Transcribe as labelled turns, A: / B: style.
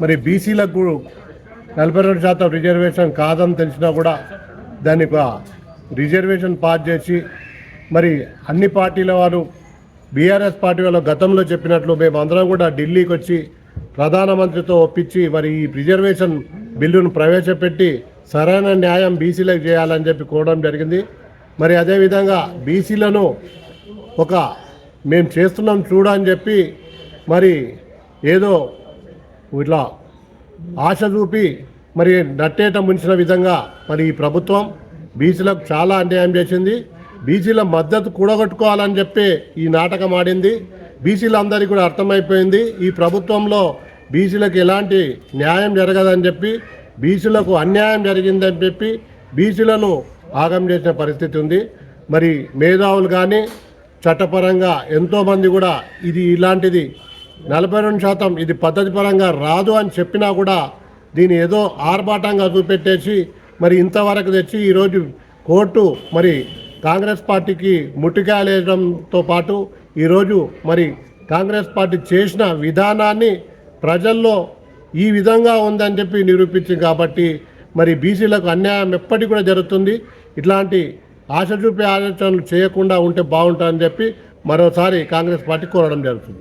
A: మరి బీసీలకు నలభై రెండు శాతం రిజర్వేషన్ కాదని తెలిసినా కూడా దాన్ని రిజర్వేషన్ పాస్ చేసి మరి అన్ని పార్టీల వారు బీఆర్ఎస్ పార్టీ వాళ్ళు గతంలో చెప్పినట్లు మేము అందరం కూడా ఢిల్లీకి వచ్చి ప్రధానమంత్రితో ఒప్పించి మరి ఈ రిజర్వేషన్ బిల్లును ప్రవేశపెట్టి సరైన న్యాయం బీసీలకు చేయాలని చెప్పి కోరడం జరిగింది. మరి అదేవిధంగా బీసీలను ఒక మేము చేస్తున్నాం చూడని చెప్పి మరి ఏదో ఇట్లా ఆశ చూపి మరి నట్టేట ముంచిన విధంగా మరి ఈ ప్రభుత్వం బీసీలకు చాలా అన్యాయం చేసింది. బీసీల మద్దతు కూడగొట్టుకోవాలని చెప్పి ఈ నాటకం ఆడింది. బీసీలందరికీ కూడా అర్థమైపోయింది. ఈ ప్రభుత్వంలో బీసీలకు ఎలాంటి న్యాయం జరగదని చెప్పి బీసీలకు అన్యాయం జరిగిందని చెప్పి బీసీలను ఆగం చేసిన పరిస్థితి ఉంది. మరి మేధావులు కానీ చట్టపరంగా ఎంతోమంది కూడా ఇది ఇలాంటిది నలభై రెండు శాతం ఇది పద్ధతి పరంగా రాదు అని చెప్పినా కూడా దీన్ని ఏదో ఆర్భాటంగా చూపెట్టేసి మరి ఇంతవరకు తెచ్చి ఈరోజు కోర్టు మరి కాంగ్రెస్ పార్టీకి ముట్టికాయలేయడంతో పాటు ఈరోజు మరి కాంగ్రెస్ పార్టీ చేసిన విధానాన్ని ప్రజల్లో ఈ విధంగా ఉందని చెప్పి నిరూపించింది కాబట్టి మరి బీసీలకు అన్యాయం ఎప్పటికి కూడా జరుగుతుంది. ఇట్లాంటి ఆశ చూపే ఆలోచనలు చేయకుండా ఉంటే బాగుంటుందని చెప్పి మరోసారి కాంగ్రెస్ పార్టీ కోరడం జరుగుతుంది.